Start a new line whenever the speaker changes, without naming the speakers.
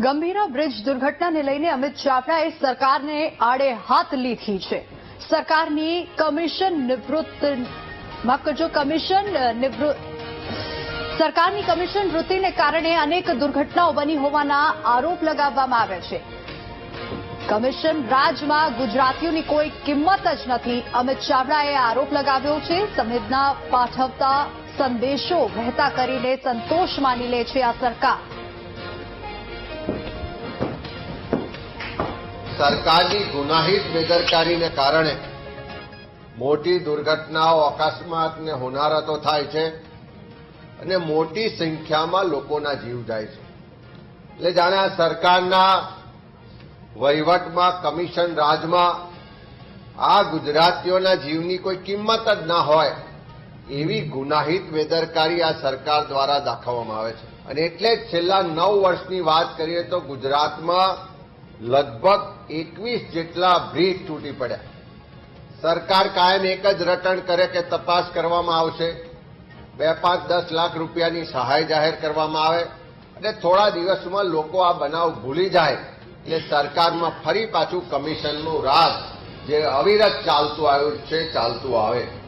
Gambhira bridge દુર્ઘટનાને લઈને અમિત ચાવડાએ સરકારને આડે હાથ લીધી છે. સરકારની કમિશન નિવૃત્ત, માફ કમિશન નિવૃત્ત સરકારની કમિશન વૃત્તિને કારણે અનેક દુર્ઘટનાઓ બની હોવાના આરોપ લગાવવામાં આવ્યા છે. કમિશન રાજમાં ગુજરાતીઓની કોઈ કિંમત જ નથી. અમિત ચાવડાએ આરોપ લગાવ્યો છે, સંવેદના પાઠવતા સંદેશો વહેતા કરીને સંતોષ માની લે છે આ સરકાર.
સરકારની ગુનાહિત બેદરકારીને કારણે મોટી દુર્ઘટનાઓ અકસ્માત ને હોનારતો થાય છે અને મોટી સંખ્યામાં લોકોના જીવ જાય છે. એટલે જાણે આ સરકારના વહીવટમાં, કમિશન રાજમાં આ ગુજરાતીઓના જીવની કોઈ કિંમત જ ના હોય એવી ગુનાહિત બેદરકારી આ સરકાર દ્વારા દાખવવામાં આવે છે. અને એટલે જ છેલ્લા નવ વર્ષની વાત કરીએ તો ગુજરાતમાં લગભગ એકવીસ જેટલા બ્રિજ તૂટી પડ્યા. સરકાર કાયમ એક જ રટણ કરે કે તપાસ કરવામાં આવશે. બે પાંચ દસ લાખ રૂપિયાની સહાય જાહેર કરવામાં આવે અને થોડા દિવસમાં લોકો આ બનાવ ભૂલી જાય એટલે સરકારમાં ફરી પાછું કમિશનનું રાજ જે અવિરત ચાલતું આવ્યું છે, ચાલતું આવે.